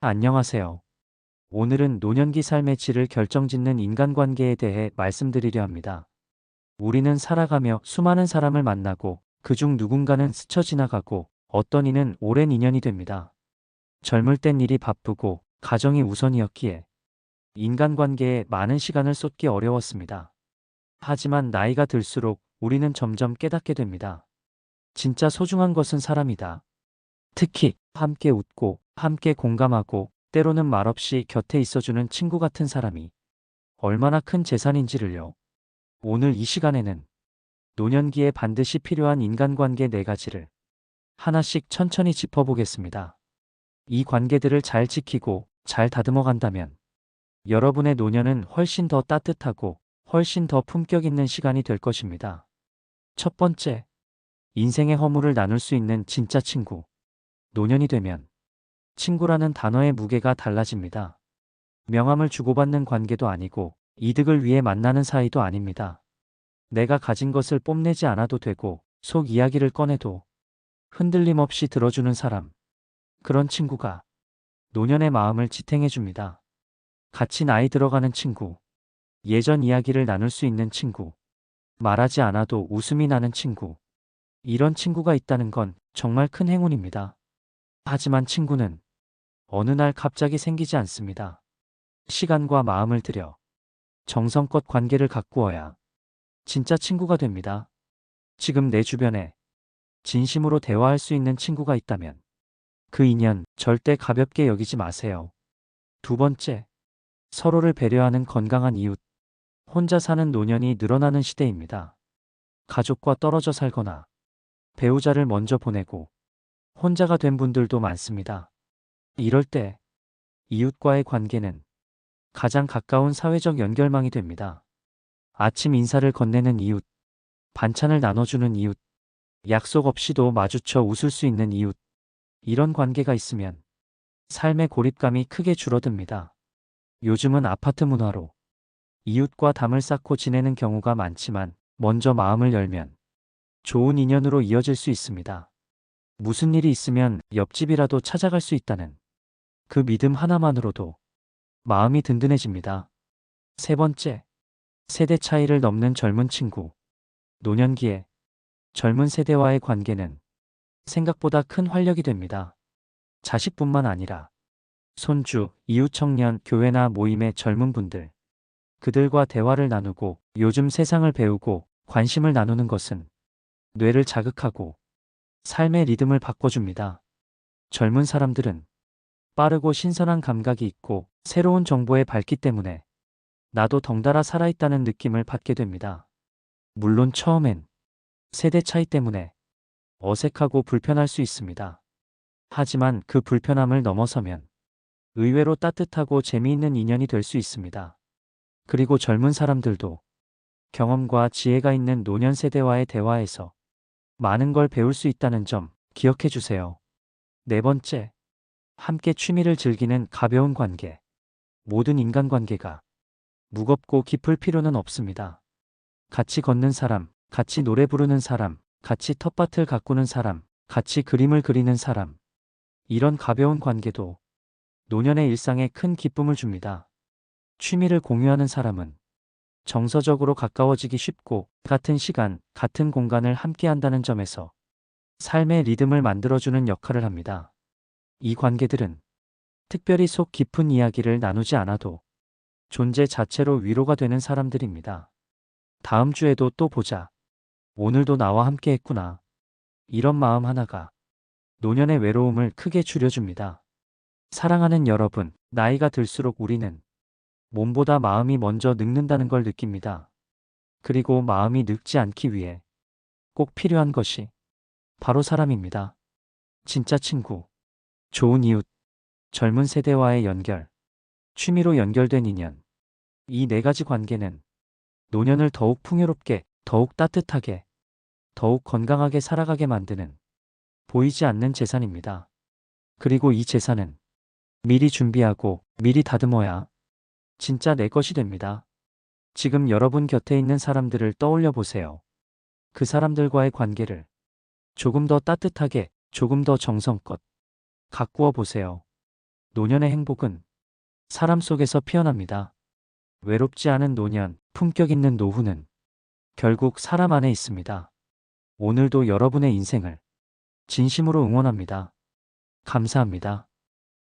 안녕하세요. 오늘은 노년기 삶의 질을 결정짓는 인간관계에 대해 말씀드리려 합니다. 우리는 살아가며 수많은 사람을 만나고 그중 누군가는 스쳐 지나가고 어떤 이는 오랜 인연이 됩니다. 젊을 땐 일이 바쁘고 가정이 우선이었기에 인간관계에 많은 시간을 쏟기 어려웠습니다. 하지만 나이가 들수록 우리는 점점 깨닫게 됩니다. 진짜 소중한 것은 사람이다. 특히 함께 웃고 함께 공감하고 때로는 말없이 곁에 있어주는 친구 같은 사람이 얼마나 큰 재산인지를요. 오늘 이 시간에는 노년기에 반드시 필요한 인간관계 네 가지를 하나씩 천천히 짚어보겠습니다. 이 관계들을 잘 지키고 잘 다듬어 간다면 여러분의 노년은 훨씬 더 따뜻하고 훨씬 더 품격 있는 시간이 될 것입니다. 첫 번째, 인생의 허물을 나눌 수 있는 진짜 친구. 노년이 되면 친구라는 단어의 무게가 달라집니다. 명함을 주고받는 관계도 아니고 이득을 위해 만나는 사이도 아닙니다. 내가 가진 것을 뽐내지 않아도 되고 속 이야기를 꺼내도 흔들림 없이 들어주는 사람. 그런 친구가 노년의 마음을 지탱해 줍니다. 같이 나이 들어가는 친구. 예전 이야기를 나눌 수 있는 친구. 말하지 않아도 웃음이 나는 친구. 이런 친구가 있다는 건 정말 큰 행운입니다. 하지만 친구는 어느 날 갑자기 생기지 않습니다. 시간과 마음을 들여 정성껏 관계를 가꾸어야 진짜 친구가 됩니다. 지금 내 주변에 진심으로 대화할 수 있는 친구가 있다면 그 인연 절대 가볍게 여기지 마세요. 두 번째, 서로를 배려하는 건강한 이웃. 혼자 사는 노년이 늘어나는 시대입니다. 가족과 떨어져 살거나 배우자를 먼저 보내고 혼자가 된 분들도 많습니다. 이럴 때 이웃과의 관계는 가장 가까운 사회적 연결망이 됩니다. 아침 인사를 건네는 이웃, 반찬을 나눠주는 이웃, 약속 없이도 마주쳐 웃을 수 있는 이웃. 이런 관계가 있으면 삶의 고립감이 크게 줄어듭니다. 요즘은 아파트 문화로 이웃과 담을 쌓고 지내는 경우가 많지만 먼저 마음을 열면 좋은 인연으로 이어질 수 있습니다. 무슨 일이 있으면 옆집이라도 찾아갈 수 있다는 그 믿음 하나만으로도 마음이 든든해집니다. 세 번째, 세대 차이를 넘는 젊은 친구. 노년기에 젊은 세대와의 관계는 생각보다 큰 활력이 됩니다. 자식뿐만 아니라 손주, 이웃 청년, 교회나 모임의 젊은 분들. 그들과 대화를 나누고 요즘 세상을 배우고 관심을 나누는 것은 뇌를 자극하고 삶의 리듬을 바꿔줍니다. 젊은 사람들은 빠르고 신선한 감각이 있고 새로운 정보에 밝기 때문에 나도 덩달아 살아있다는 느낌을 받게 됩니다. 물론 처음엔 세대 차이 때문에 어색하고 불편할 수 있습니다. 하지만 그 불편함을 넘어서면 의외로 따뜻하고 재미있는 인연이 될 수 있습니다. 그리고 젊은 사람들도 경험과 지혜가 있는 노년 세대와의 대화에서 많은 걸 배울 수 있다는 점 기억해 주세요. 네 번째, 함께 취미를 즐기는 가벼운 관계. 모든 인간관계가 무겁고 깊을 필요는 없습니다. 같이 걷는 사람, 같이 노래 부르는 사람, 같이 텃밭을 가꾸는 사람, 같이 그림을 그리는 사람. 이런 가벼운 관계도 노년의 일상에 큰 기쁨을 줍니다. 취미를 공유하는 사람은 정서적으로 가까워지기 쉽고 같은 시간, 같은 공간을 함께 한다는 점에서 삶의 리듬을 만들어주는 역할을 합니다. 이 관계들은 특별히 속 깊은 이야기를 나누지 않아도 존재 자체로 위로가 되는 사람들입니다. 다음 주에도 또 보자. 오늘도 나와 함께 했구나. 이런 마음 하나가 노년의 외로움을 크게 줄여줍니다. 사랑하는 여러분, 나이가 들수록 우리는 몸보다 마음이 먼저 늙는다는 걸 느낍니다. 그리고 마음이 늙지 않기 위해 꼭 필요한 것이 바로 사람입니다. 진짜 친구, 좋은 이웃, 젊은 세대와의 연결, 취미로 연결된 인연. 이 네 가지 관계는 노년을 더욱 풍요롭게, 더욱 따뜻하게, 더욱 건강하게 살아가게 만드는 보이지 않는 재산입니다. 그리고 이 재산은 미리 준비하고 미리 다듬어야 진짜 내 것이 됩니다. 지금 여러분 곁에 있는 사람들을 떠올려 보세요. 그 사람들과의 관계를 조금 더 따뜻하게, 조금 더 정성껏 가꾸어 보세요. 노년의 행복은 사람 속에서 피어납니다. 외롭지 않은 노년, 품격 있는 노후는 결국 사람 안에 있습니다. 오늘도 여러분의 인생을 진심으로 응원합니다. 감사합니다.